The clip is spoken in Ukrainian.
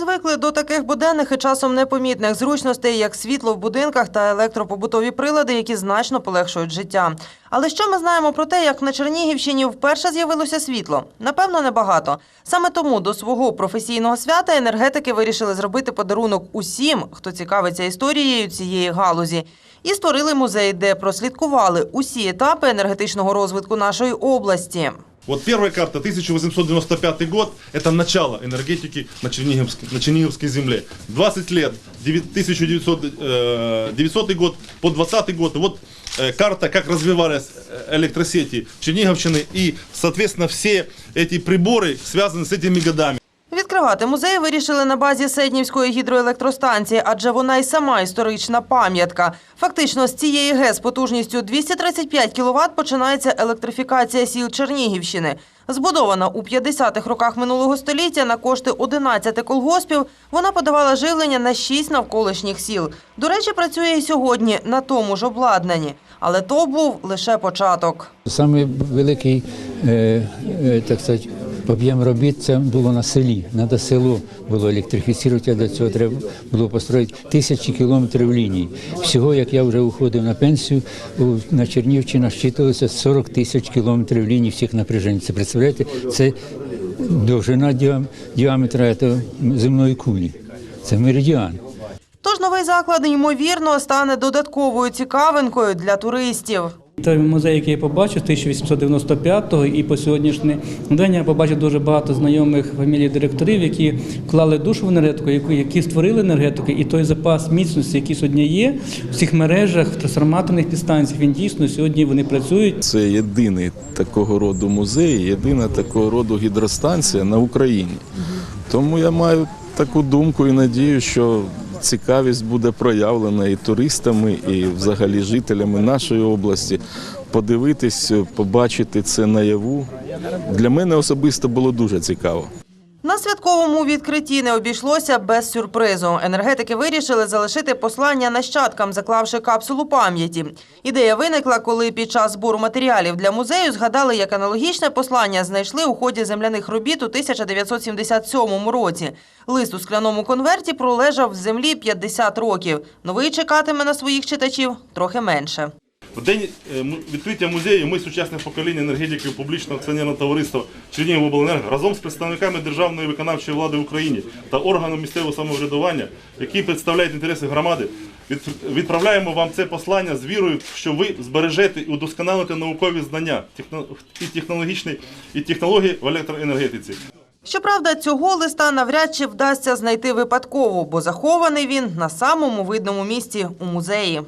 звикли до таких буденних і часом непомітних зручностей, як світло в будинках та електропобутові прилади, які значно полегшують життя. Але що ми знаємо про те, як на Чернігівщині вперше з'явилося світло? Напевно, небагато. Саме тому до свого професійного свята енергетики вирішили зробити подарунок усім, хто цікавиться історією цієї галузі. І створили музей, де прослідкували усі етапи енергетичного розвитку нашої області. Вот первая карта 1895 год – это начало энергетики на Черниговской, на Черниговской земле. 20 лет, 1900 э, 900 год по 20 год. Вот э, карта, как развивались э, электросети Черниговщины и, соответственно, все эти приборы связаны с этими годами. Відкривати музей вирішили на базі Седнівської гідроелектростанції, адже вона й сама історична пам'ятка. Фактично, з цієї ГЕС потужністю 235 кВт починається електрифікація сіл Чернігівщини. Збудована у 50-х роках минулого століття на кошти 11 колгоспів, вона подавала живлення на 6 навколишніх сіл. До речі, працює і сьогодні на тому ж обладнанні. Але то був лише початок. Саме великий е, е, так сказати, об'єм робіт це було на селі. Надо село було електрифіцувати, а для цього треба було построїти тисячі кілометрів ліній. Всього, як я вже уходив на пенсію, у- на Чернівщина щиталося 40 тисяч кілометрів ліній всіх напряжень. Це представляєте, це довжина діам- діаметра земної кулі. Це меридіан. Тож новий заклад, ймовірно, стане додатковою цікавинкою для туристів. Той музей, який я побачив з 1895-го, і по сьогоднішній день я побачив дуже багато знайомих фамілій директорів, які вклали душу в енергетику, які створили енергетику, і той запас міцності, який сьогодні є в цих мережах, в трансформаторних підстанціях, він дійсно сьогодні вони працюють. Це єдиний такого роду музей, єдина такого роду гідростанція на Україні. Тому я маю таку думку і надію, що цікавість буде проявлена і туристами, і взагалі жителями нашої області. Подивитись, побачити це наяву. Для мене особисто було дуже цікаво. На святковому відкритті не обійшлося без сюрпризу. Енергетики вирішили залишити послання нащадкам, заклавши капсулу пам'яті. Ідея виникла, коли під час збору матеріалів для музею згадали, як аналогічне послання знайшли у ході земляних робіт у 1977 році. Лист у скляному конверті пролежав в землі 50 років. Новий чекатиме на своїх читачів трохи менше. В день е, відкриття музею ми, сучасне покоління енергетиків публічного акціонерного товариства Чернігівобленерго, разом з представниками державної виконавчої влади в Україні та органом місцевого самоврядування, які представляють інтереси громади, відправляємо вам це послання з вірою, що ви збережете і удосконалите наукові знання і технологічні і технології в електроенергетиці. Щоправда, цього листа навряд чи вдасться знайти випадково, бо захований він на самому видному місці у музеї.